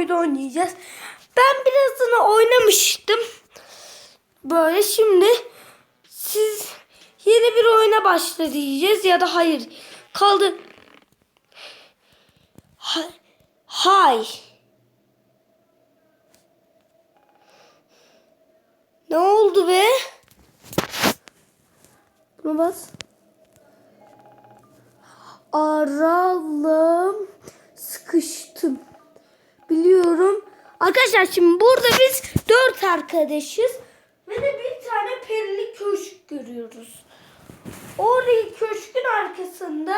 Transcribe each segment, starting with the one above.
oyunu oynayacağız. Ben birazını oynamıştım. Böyle şimdi siz yeni bir oyuna başla diyeceğiz ya da hayır. Kaldı. Ha, hay. Ne oldu be? Buna bas. Aralım sıkıştım. Biliyorum. Arkadaşlar şimdi burada biz dört arkadaşız. Ve de bir tane perili köşk görüyoruz. Orayı köşkün arkasında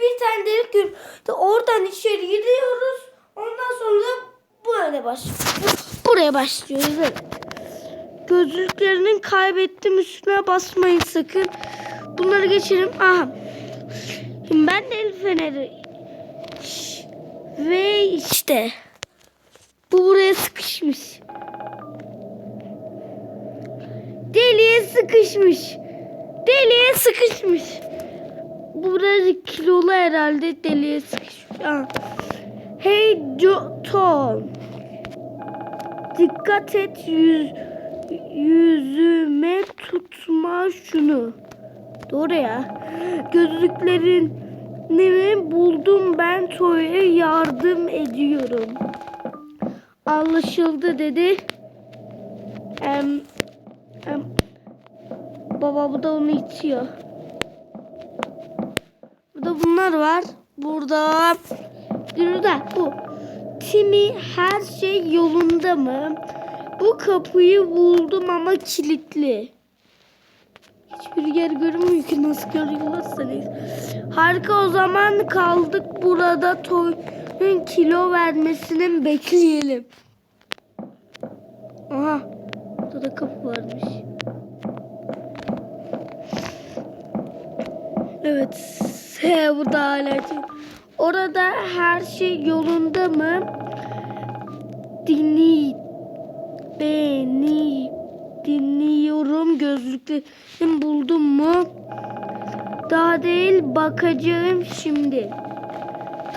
bir tane delik görüyoruz. Oradan içeri gidiyoruz. Ondan sonra böyle başlıyoruz. Buraya başlıyoruz. Evet. Gözlüklerinin kaybettim üstüne basmayın sakın. Bunları geçelim. Aha. Şimdi ben de el feneri. Ve işte. Bu buraya sıkışmış. Deliğe sıkışmış. Deliğe sıkışmış. Bu birazcık kilolu herhalde deliğe sıkışmış. Aa. Hey John. Dikkat et yüz, yüzüme tutma şunu. Doğru ya. Gözlüklerini buldum ben Toy'a yardım ediyorum. Anlaşıldı dedi. Em, em, baba bu da onu içiyor. Burada bunlar var. Burada burada bu. Timi her şey yolunda mı? Bu kapıyı buldum ama kilitli. Hiçbir yer görünmüyor ki nasıl görüyorsanız. Harika o zaman kaldık burada Toy'un kilo vermesini bekleyelim. Aha. Burada da kapı varmış. Evet. He, burada hala Orada her şey yolunda mı? Dinli beni dinliyorum gözlüklerimi buldum mu? Daha değil bakacağım şimdi.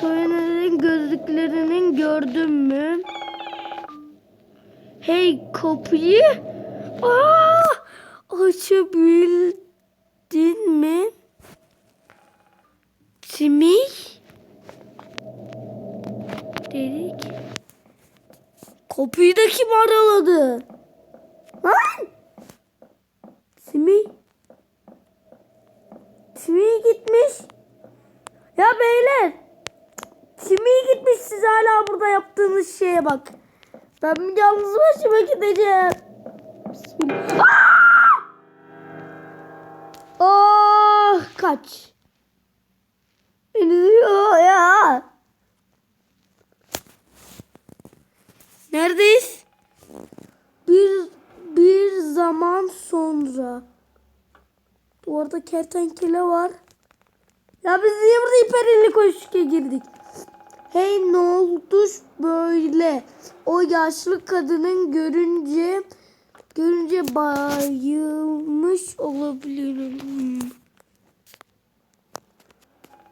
Toyunların gözlüklerinin gördün mü? Hey kapıyı Aa, açabildin mi? Timi dedik. Kapıyı da kim araladı? Lan! Simi. Simi gitmiş. Ya beyler. Simi gitmiş siz hala burada yaptığınız şeye bak. Ben yalnız başıma gideceğim. Bismillah. Oh, kaç. Beni diyor ya. Neredeyiz? Bir bir zaman sonra. Orada kertenkele var. Ya biz niye burada hiperili koşuya girdik? Hey ne oldu böyle? O yaşlı kadının görünce görünce bayılmış olabilirim.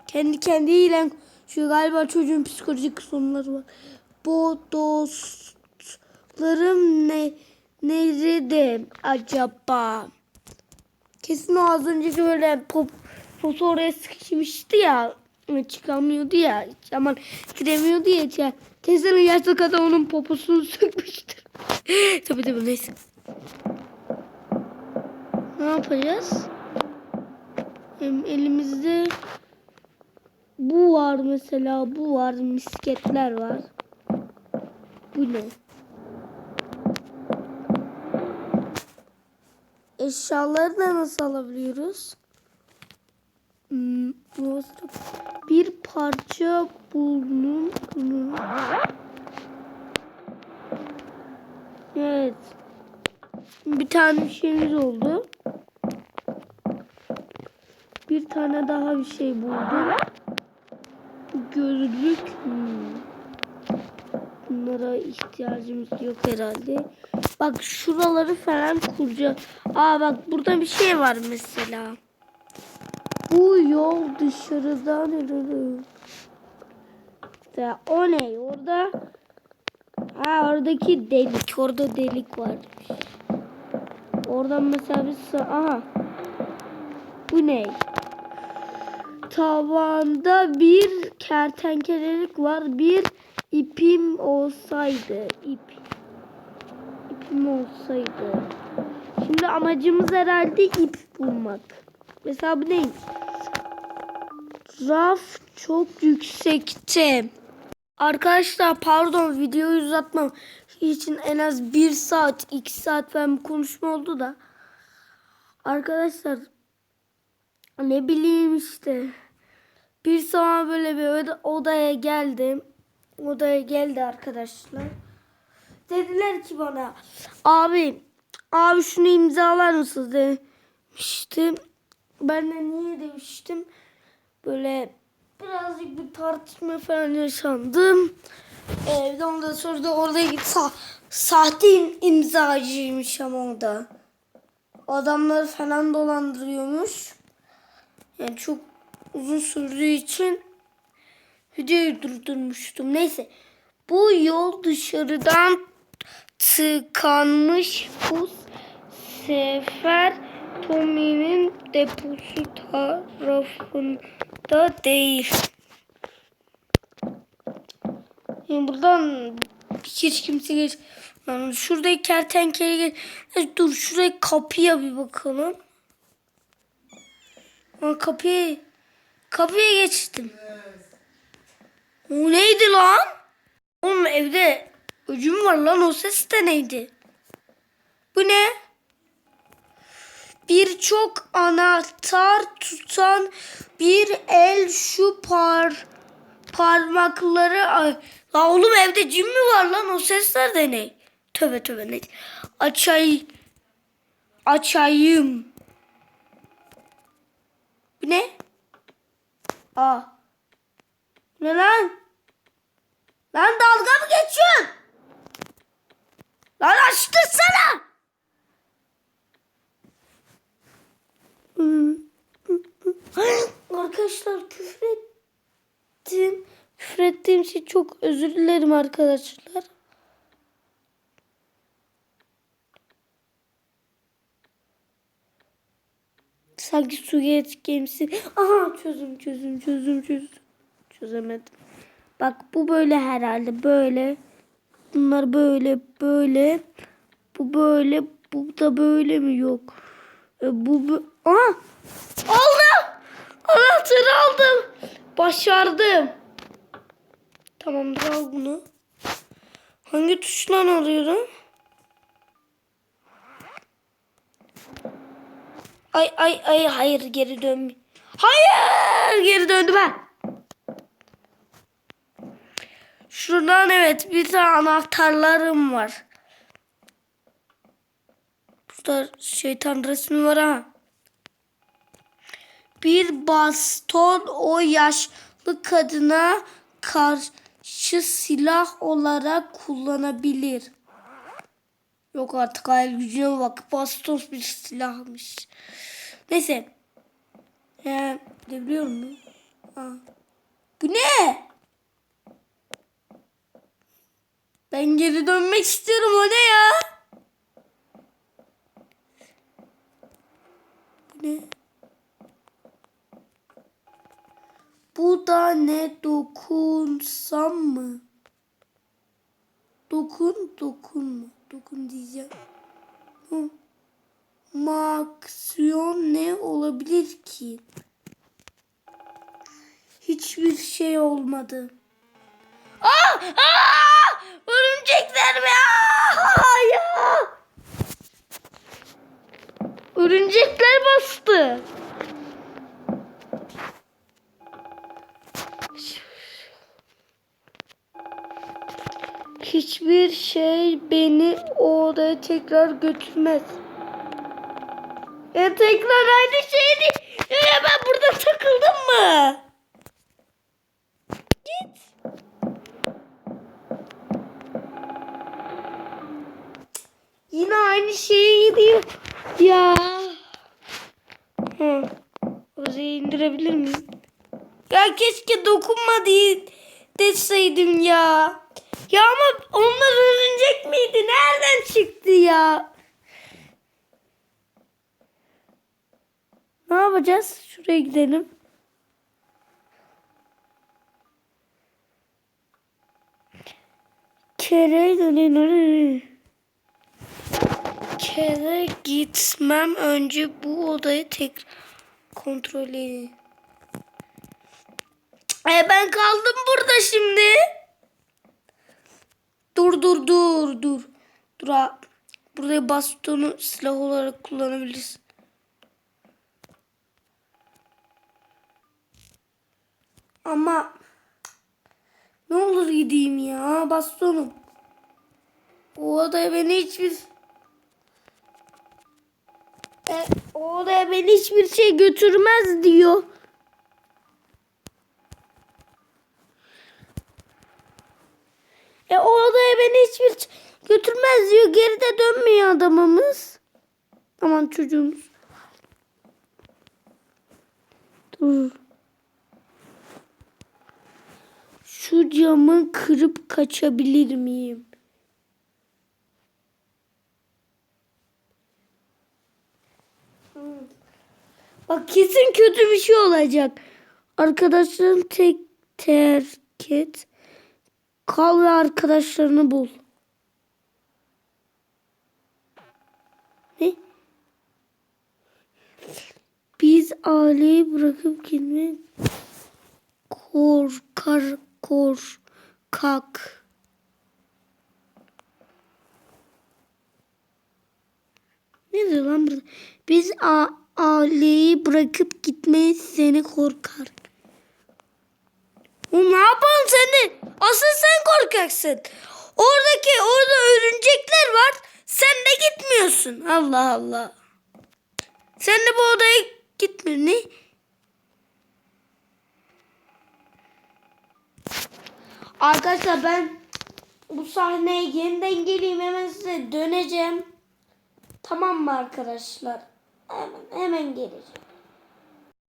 Kendi kendiyle şu galiba çocuğun psikolojik sorunları var. Bu dostlarım ne nerede acaba? Kesin o az önceki böyle pop, oraya sıkışmıştı ya. Çıkamıyordu ya. Aman giremiyordu ya. Kesin yaşlı kadın onun poposunu sökmüştür. tabii tabii neyse. Ne yapacağız? Hem elimizde bu var mesela. Bu var. Misketler var. Bu ne? Eşyaları da nasıl alabiliyoruz? Hmm, bir parça buldum. Evet. Bir tane şeyimiz oldu. Bir tane daha bir şey buldum. Gözlük. Hmm. Bunlara ihtiyacımız yok herhalde. Bak şuraları falan kuracağız. Aa bak burada bir şey var mesela. Bu yol dışarıdan işte. O ne? Orada Ha oradaki delik. Orada delik var. Oradan mesela bir Aha. Bu ne? Tavanda bir kertenkelelik var. Bir ipim olsaydı. ip. İpim olsaydı. Şimdi amacımız herhalde ip bulmak. Mesela bu neymiş? Raf çok yüksekte. Arkadaşlar pardon videoyu uzatmam için en az 1 saat 2 saat bir konuşma oldu da. Arkadaşlar ne bileyim işte. Bir zaman böyle bir oda- odaya geldim. Odaya geldi arkadaşlar. Dediler ki bana abi abi şunu imzalar mısın demiştim. Ben de niye demiştim. Böyle birazcık bir tartışma falan yaşandım. Evde ondan sonra da orada sa sahte im- imzacıymış ama o da. Adamları falan dolandırıyormuş. Yani çok uzun sürdüğü için videoyu durdurmuştum. Neyse. Bu yol dışarıdan tıkanmış. Bu sefer Tommy'nin deposu tarafında değil. Yani buradan hiç kimse geç. Yani şuradaki kertenkele geç. Ya Dur şuraya kapıya bir bakalım. Ha, kapıyı kapıya geçtim. O neydi lan? Oğlum evde öcüm var lan o ses de neydi? Bu ne? Birçok anahtar tutan bir el şu par parmakları ay. La oğlum evde cin mi var lan o sesler de ne? Tövbe tövbe ne? Açay açayım. Bu ne? Aa. Ne lan? Lan dalga mı geçiyorsun? Lan açtırsana. Arkadaşlar küfür ettim. Küfür ettiğim için çok özür dilerim arkadaşlar. Sanki su geç gemisi. Aha çözüm çözüm çözüm çözüm. Çözemedim. Bak bu böyle herhalde böyle. Bunlar böyle böyle. Bu böyle. Bu da böyle mi yok? E, bu bu. Aha! Aldım. Anahtarı aldım. Başardım. Tamamdır al bunu. Hangi tuşla alıyorum? Ay ay ay hayır geri dön. Hayır geri döndüm ben. Şuradan evet bir tane anahtarlarım var. Burada şeytan resmi var ha. Bir baston o yaşlı kadına karşı silah olarak kullanabilir. Yok artık hayal gücüne bak. Baston bir silahmış. Neyse. Ee, gidebiliyor muyum? Ha. Bu ne? Ben geri dönmek istiyorum. O ne ya? Bu ne? Bu da ne dokunsam mı? Dokun, dokunma. Dokun diyeceğim. Hı. Maksiyon ne olabilir ki? Hiçbir şey olmadı. Aa! Aa! Örümcekler mi? Aa! Ya! Örümcekler bastı. Hiçbir şey beni o odaya tekrar götürmez. Ya tekrar aynı şey değil. Ya ben burada takıldım mı? Git. Yine aynı şeye gidiyor. Ya. Hı. Ozeyi indirebilir miyim? Ya keşke dokunma diye deseydim ya. Ya ama onlar örümcek miydi? Nereden çıktı ya? Ne yapacağız? Şuraya gidelim. Kere dönüyor. Kere gitmem önce bu odayı tekrar kontrol edeyim. E ben kaldım burada şimdi. Dur dur dur dur. Dur ha. Buraya bastonu silah olarak kullanabiliriz. Ama ne olur gideyim ya bastonum. O odaya beni hiçbir e, o odaya beni hiçbir şey götürmez diyor. E o odaya beni hiçbir götürmez diyor. Geride dönmüyor adamımız. Aman çocuğumuz. Dur. Şu camı kırıp kaçabilir miyim? Bak kesin kötü bir şey olacak. Arkadaşların tek terk et. Kal ve arkadaşlarını bul. Ne? Biz aileyi bırakıp gitmek korkar korkak. Ne diyor lan burada? Biz a aileyi bırakıp gitmeyi seni korkar. O ne yapalım sen de? Asıl sen korkaksın. Oradaki orada örümcekler var. Sen de gitmiyorsun. Allah Allah. Sen de bu odaya gitmiyor. Ne? Arkadaşlar ben bu sahneye yeniden geleyim hemen size döneceğim. Tamam mı arkadaşlar? Hemen hemen geleceğim.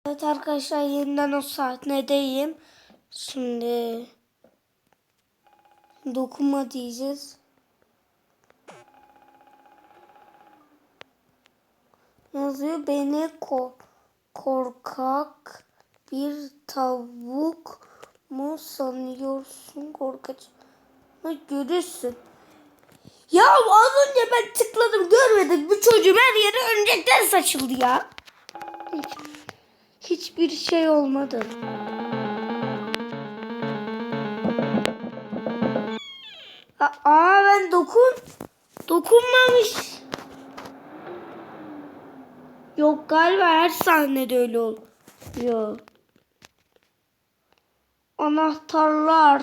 Evet arkadaşlar yeniden o sahnedeyim. Şimdi dokunma diyeceğiz. Yazıyor beni ko korkak bir tavuk mu sanıyorsun korkak? Ha, görürsün. Ya az önce ben tıkladım görmedim. Bu çocuğum her yere örümcekler saçıldı ya. Hiç, hiçbir şey olmadı. Aa ben dokun dokunmamış. Yok galiba her sahnede öyle oluyor. Anahtarlar.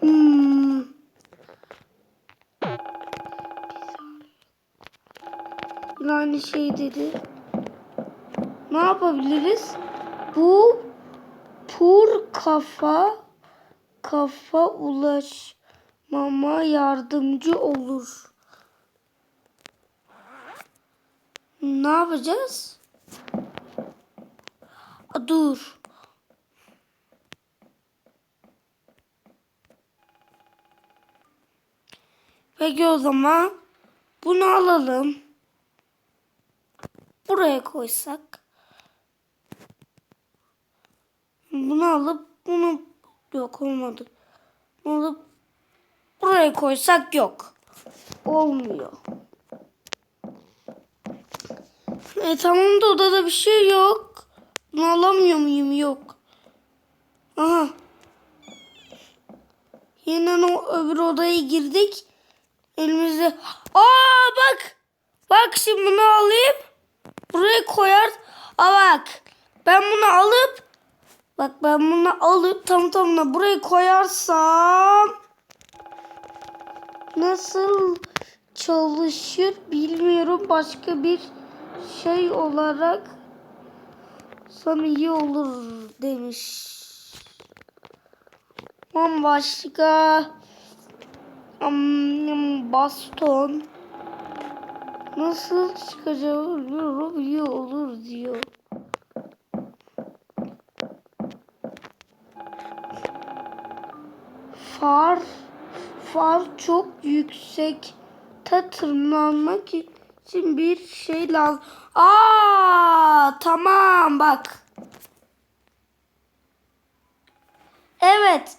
Hmm. Aynı şey dedi. Ne yapabiliriz? Bu pur kafa kafa ulaşmama yardımcı olur. Ne yapacağız? Dur. Peki o zaman bunu alalım. Buraya koysak. Bunu alıp bunu yok olmadı. Bunu alıp buraya koysak yok. Olmuyor. E tamam da odada bir şey yok. Bunu alamıyor muyum? Yok. Aha. Yeniden o öbür odaya girdik. Elimizde. Aa bak. Bak şimdi bunu alayım. Buraya koyar. Aa bak. Ben bunu alıp bak ben bunu alıp tam tamına buraya koyarsam nasıl çalışır bilmiyorum. Başka bir şey olarak sana iyi olur demiş. Tam başka um, baston nasıl çıkacağı bilmiyorum iyi olur diyor. Far far çok yüksek tırmanmak için bir şey lazım. Aa tamam bak. Evet.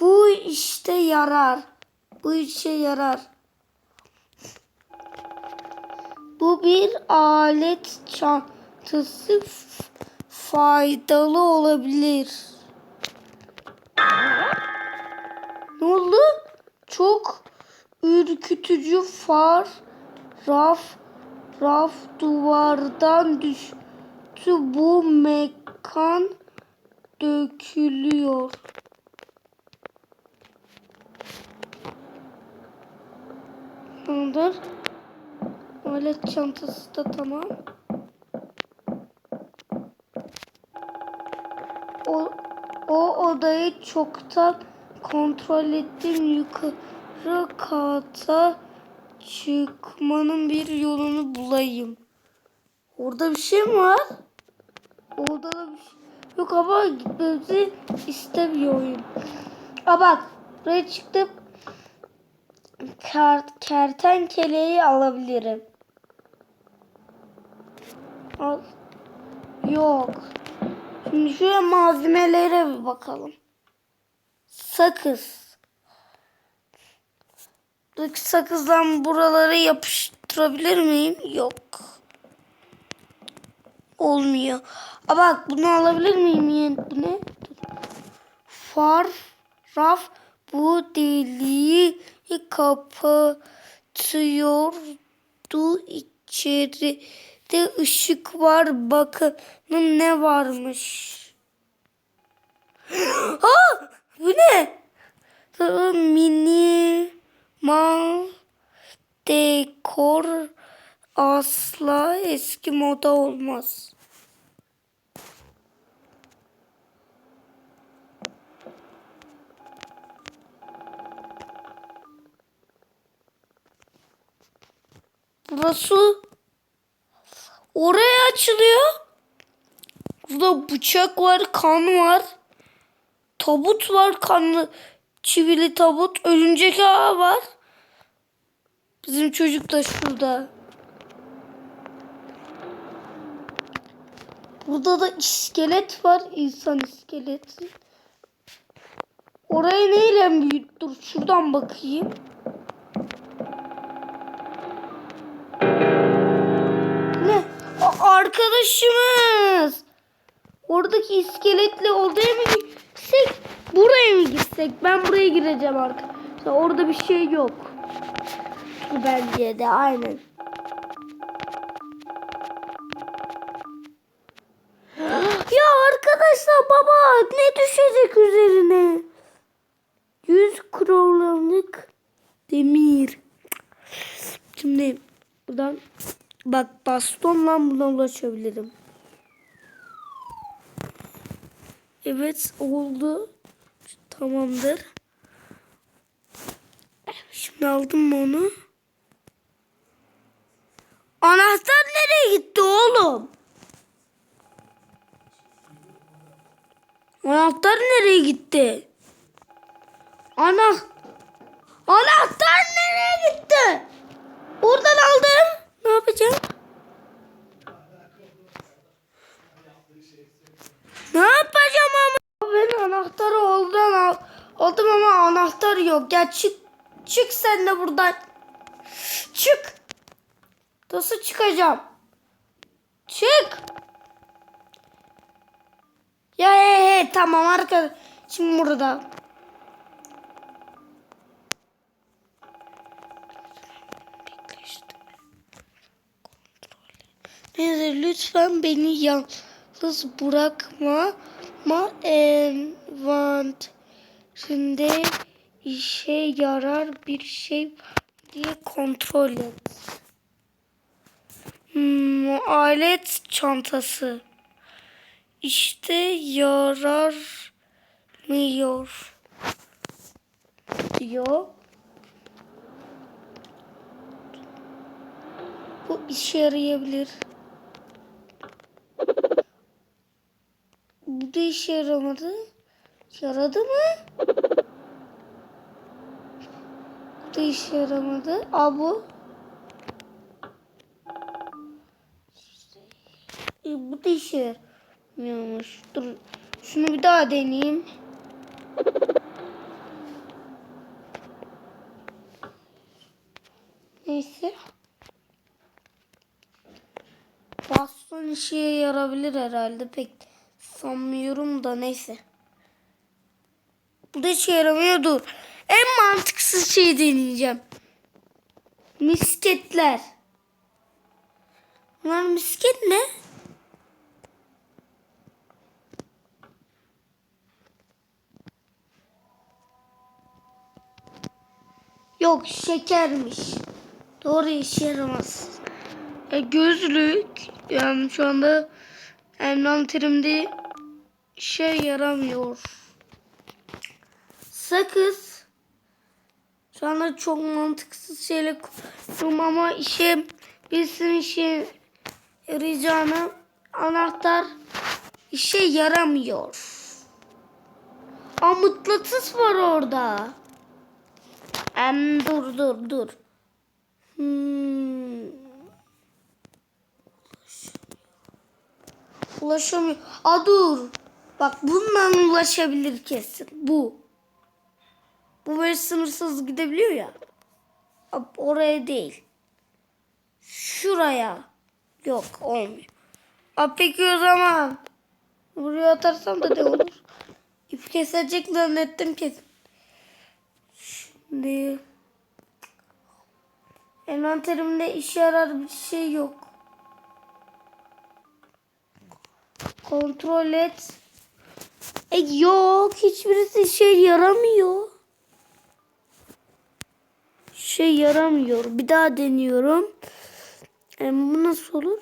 Bu işte yarar. Bu işe yarar. Bu bir alet çantası faydalı olabilir. Ne oldu? Çok ürkütücü far raf raf duvardan düştü. Bu mekan dökülüyor. Tamamdır. Alet çantası da tamam. O, o odayı çoktan kontrol ettim. Yukarı kata çıkmanın bir yolunu bulayım. Orada bir şey mi var? Orada da bir şey yok ama gitmemizi istemiyor oyun. Aa bak buraya çıktım. Ker, kertenkeleyi alabilirim. Al. Yok. Şimdi şuraya malzemelere bir bakalım. Sakız. Buradaki sakızdan buraları yapıştırabilir miyim? Yok. Olmuyor. Aa bak bunu alabilir miyim? Bu ne? Far, raf bu deliği kapatıyordu. İçeride ışık var. Bakın ne varmış. Ha! Bu ne? Mini mal dekor asla eski moda olmaz. Burası oraya açılıyor. Burada bıçak var, kan var. Tabut var, kanlı çivili tabut. Örümcek ağı var. Bizim çocuk da şurada. Burada da iskelet var. insan iskeleti. Orayı neyle büyüt? Dur şuradan bakayım. Ne? A- arkadaşımız. Oradaki iskeletle odaya mı gitsek? Buraya mı gitsek? Ben buraya gireceğim arkadaşlar. Orada bir şey yok. Bence de aynen. Baba ne düşecek üzerine? 100 kronluk demir. Şimdi buradan bak bastonla buna ulaşabilirim. Evet oldu. Tamamdır. Şimdi aldım mı onu? Anahtar nereye gitti oğlum? Anahtar nereye gitti? Ana Anahtar nereye gitti? Oradan aldım. Ne yapacağım? Ne yapacağım ama? Ben anahtarı oradan al, aldım ama anahtar yok. Ya çık çık sen de buradan. Çık. Nasıl çıkacağım? Çık. Ya he he tamam arkadaş. Şimdi burada. Neyse lütfen beni yalnız bırakma. Ma envanterinde işe yarar bir şey diye kontrol et. Hmm, alet çantası. İşte yaramıyor diyor. Bu işe yarayabilir. Bu da işe yaramadı. Yaradı mı? da işe yaramadı. Aa bu. E, bu da işe yaramıyormuş. Dur. Şunu bir daha deneyeyim. Neyse. Baston işe yarabilir herhalde. Pek sanmıyorum da neyse. Bu da işe yaramıyor dur. En mantıksız şeyi deneyeceğim. Misketler. Bunlar misket ne? Yok şekermiş. Doğru işe yaramaz. E, gözlük yani şu anda envanterimde şey yaramıyor. Sakız. Şu anda çok mantıksız şeyler kullanıyorum ama işe birisinin işe yarayacağını anahtar işe yaramıyor. Aa mıknatıs var orada. Em dur dur dur. Hmm. Ulaşamıyor. Aa dur. Bak bundan ulaşabilir kesin. Bu. Bu böyle sınırsız gidebiliyor ya. Oraya değil. Şuraya. Yok olmuyor. Aa, peki o zaman. Buraya atarsam da ne olur? İp kesecek zannettim kesin. Şimdi envanterimde işe yarar bir şey yok. Kontrol et. E yok hiçbirisi işe yaramıyor. Şey yaramıyor. Bir daha deniyorum. E, bu nasıl olur?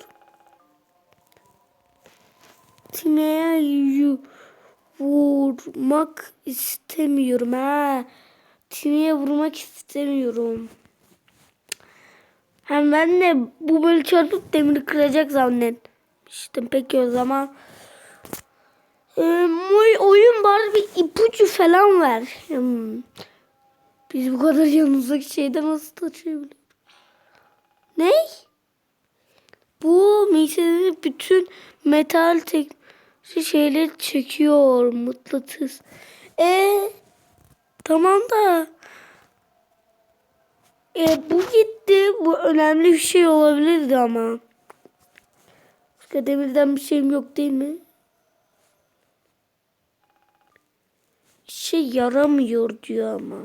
Timeye vurmak istemiyorum ha. Timeye vurmak istemiyorum. Hem ben de bu böyle çarpıp demiri kıracak zannetmiştim. Peki o zaman ee, oy- oyun bari bir ipucu falan ver. Hmm. Biz bu kadar yanımızdaki şeyden nasıl taşıyabiliyoruz? Ne? Bu Mercedes'in bütün metal tek şeyleri çekiyor mıknatıs. E tamam da e, bu gitti. Bu önemli bir şey olabilirdi ama. Başka demirden bir şeyim yok değil mi? şey yaramıyor diyor ama.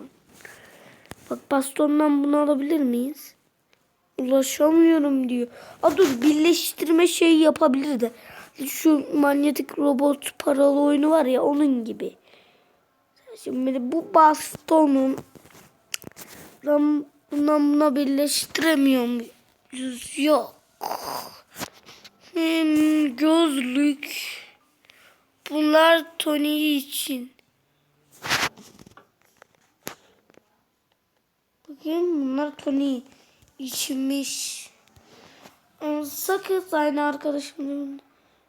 Bak bastondan bunu alabilir miyiz? Ulaşamıyorum diyor. A dur birleştirme şeyi yapabilir de. Şu manyetik robot paralı oyunu var ya onun gibi. Şimdi bu bastonun ben bundan buna? Yok. Hem gözlük. Bunlar Tony için. Bakayım bunlar Tony içmiş. Ee, Sakız aynı arkadaşım.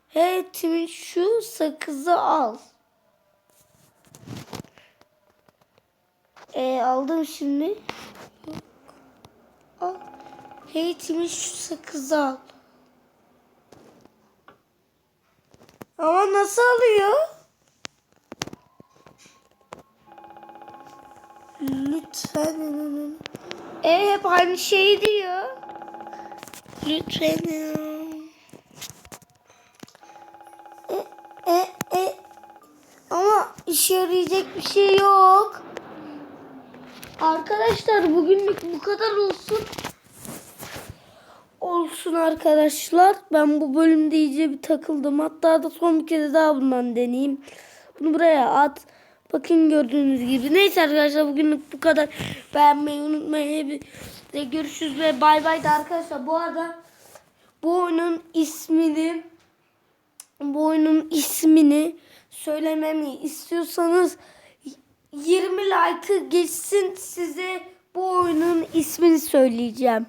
Hey Timin şu sakızı al. E, aldım şimdi. Al. Hey Timin şu sakızı al. Ama nasıl alıyor? Lütfen. E hep aynı şeyi diyor. Lütfen. E, e, e. Ama işe yarayacak bir şey yok. Arkadaşlar bugünlük bu kadar olsun. Olsun arkadaşlar. Ben bu bölümde iyice bir takıldım. Hatta da son bir kere daha bundan deneyeyim. Bunu buraya at. Bakın gördüğünüz gibi. Neyse arkadaşlar bugünlük bu kadar. Beğenmeyi unutmayın. Hepinize görüşürüz ve bay bay da arkadaşlar. Bu arada bu oyunun ismini bu oyunun ismini söylememi istiyorsanız 20 like'ı geçsin size bu oyunun ismini söyleyeceğim.